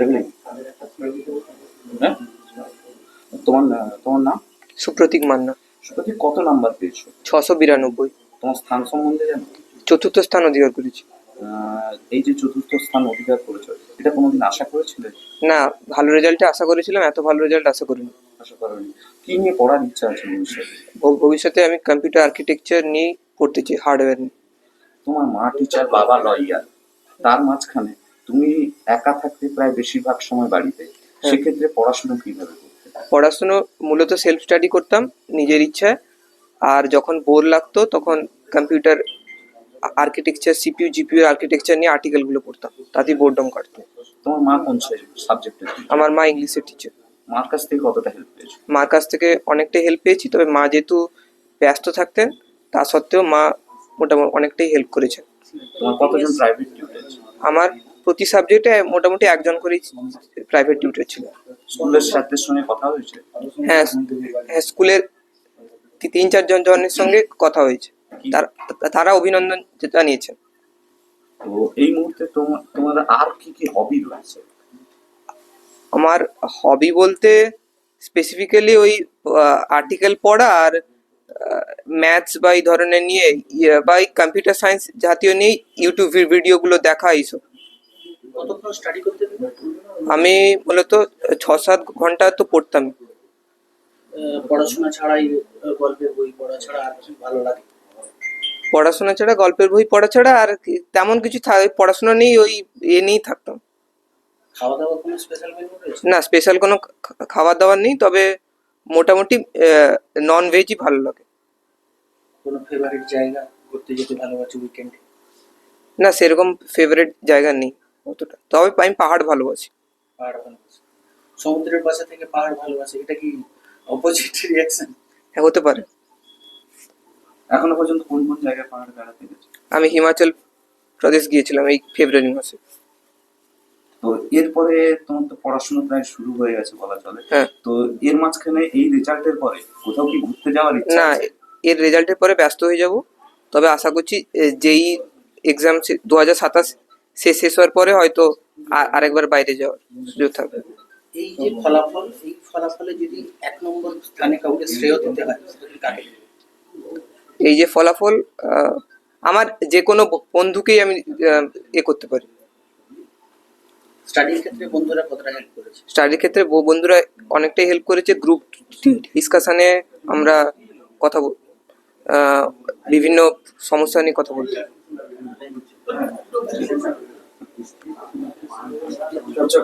দেখলেন হ্যাঁ? তোমার তোমার নাম? সুপ্রতীক মান্না। সুপ্রতীক কত নাম্বার পেয়েছ? ছশো বিরানব্বই। তোমার স্থান সম্বন্ধে জানো? চতুর্থ স্থান অধিকার করেছি। এই যে চতুর্থ স্থান অধিকার করেছ এটা কোনোদিন আশা করেছিলে? না ভালো রেজাল্টে আশা করেছিলাম এত ভালো রেজাল্ট আশা করিনি। আশা করেনি। কি নিয়ে পড়ার ইচ্ছা আছে ভবিষ্যতে? ভবিষ্যতে আমি কম্পিউটার আর্কিটেকচার নিয়ে পড়তে চাই হার্ডওয়্যার নিয়ে। তোমার মা টিচার বাবা লয়ার তার মাঝখানে তুমি একা থাকতে প্রায় বেশিরভাগ সময় বাড়িতে। সেক্ষেত্রে পড়াশোনা কীভাবে পড়াশুনো মূলত সেলফ স্টাডি করতাম নিজের ইচ্ছায়। আর যখন বোর লাগতো তখন computer architecture CPU GPU architecture নিয়ে আর্টিকেলগুলো পড়তাম। তাতেই বোর্ডম কাটতো। তোমার মা কোন সাবজেক্টের আমার মা ইংলিশের টিচার মার কাছ থেকে কতটা হেল্প পেয়েছ? মার কাছ থেকে অনেকটাই হেল্প পেয়েছি তবে মা যেহেতু ব্যস্ত থাকতেন তা সত্ত্বেও মা মোটামুটি অনেকটাই হেল্প করেছেন। তোমার কতজন প্রাইভেট টিউটার আমার প্রতি সাবজেক্টে মোটামুটি একজন করেই প্রাইভেট টিউটর ছিল। স্কুলের ছাত্রের সঙ্গে কথা হয়েছে? হ্যাঁ হ্যাঁ স্কুলের তিন চারজন জনের সঙ্গে কথা হয়েছে। তার তারা অভিনন্দন জানিয়েছেন। তো এই মুহূর্তে তোমার আর কি কি হবি রয়েছে? আমার হবি বলতে স্পেসিফিক্যালি ওই আর্টিকেল পড়া আর ম্যাথস বা এই ধরনের নিয়ে ইয়ে, বা কম্পিউটার সায়েন্স জাতীয় নিয়ে ইউটিউব ভিডিওগুলো দেখা এইসব কতক্ষণ স্টাডি করতে দেবে? আমি মূলত ছ সাত ঘণ্টা তো পড়তাম। পড়াশোনা ছাড়াই গল্পের বই পড়া ছাড়া আর কি ভালো লাগে? পড়াশোনা ছাড়া গল্পের বই পড়া ছাড়া আর তেমন কিছু পড়াশোনা নেই ওই এ নিয়েই থাকতাম। খাওয়া দাওয়ার কোনো স্পেশাল না স্পেশাল কোনো খাবার দাবার নেই তবে মোটামুটি নন ভেজই ভালো লাগে। কোনো ফেভারিট জায়গা ঘুরতে যেতে ভালোবাসি উইকেন্ডে না সেরকম ফেভারিট জায়গা নেই। অতটা। তবে আমি পাহাড় ভালোবাসি। পাহাড় ভালোবাসি। সমুদ্রের পাশে থেকে পাহাড় ভালোবাসি এটা কি অপোজিট রিয়াকশন হ্যাঁ হতে পারে। এখনও পর্যন্ত কোন কোন জায়গায় পাহাড়ে বেড়াতে গেছে? আমি হিমাচল প্রদেশ গিয়েছিলাম এই ফেব্রুয়ারি মাসে। তো এরপরে তোমার তো পড়াশোনা প্রায় শুরু হয়ে গেছে বলা চলে। হ্যাঁ। তো এর মাঝখানে এই রেজাল্টের পরে কোথাও কি ঘুরতে যাওয়ার ইচ্ছা না এর রেজাল্টের পরে ব্যস্ত হয়ে যাব। তবে আশা করছি যেই এক্সাম দু হাজার সাতাশ শেষ শেষ হওয়ার পরে হয়তো আরেকবার বাইরে যাওয়ার সুযোগ থাকবে। এই যে ফলাফল এই ফলাফলে যদি এক নম্বর স্থানে কাউকে শ্রেয় দিতে হয় কাকে? এই যে ফলাফল আমার যে কোনো বন্ধুকেই আমি এ করতে পারি। স্টাডির ক্ষেত্রে বন্ধুরা কতটা হেল্প করেছে? স্টাডির ক্ষেত্রে বন্ধুরা অনেকটাই হেল্প করেছে। গ্রুপ ডিসকাশনে আমরা কথা বল- বিভিন্ন সমস্যা নিয়ে কথা বলতে আচ্ছা,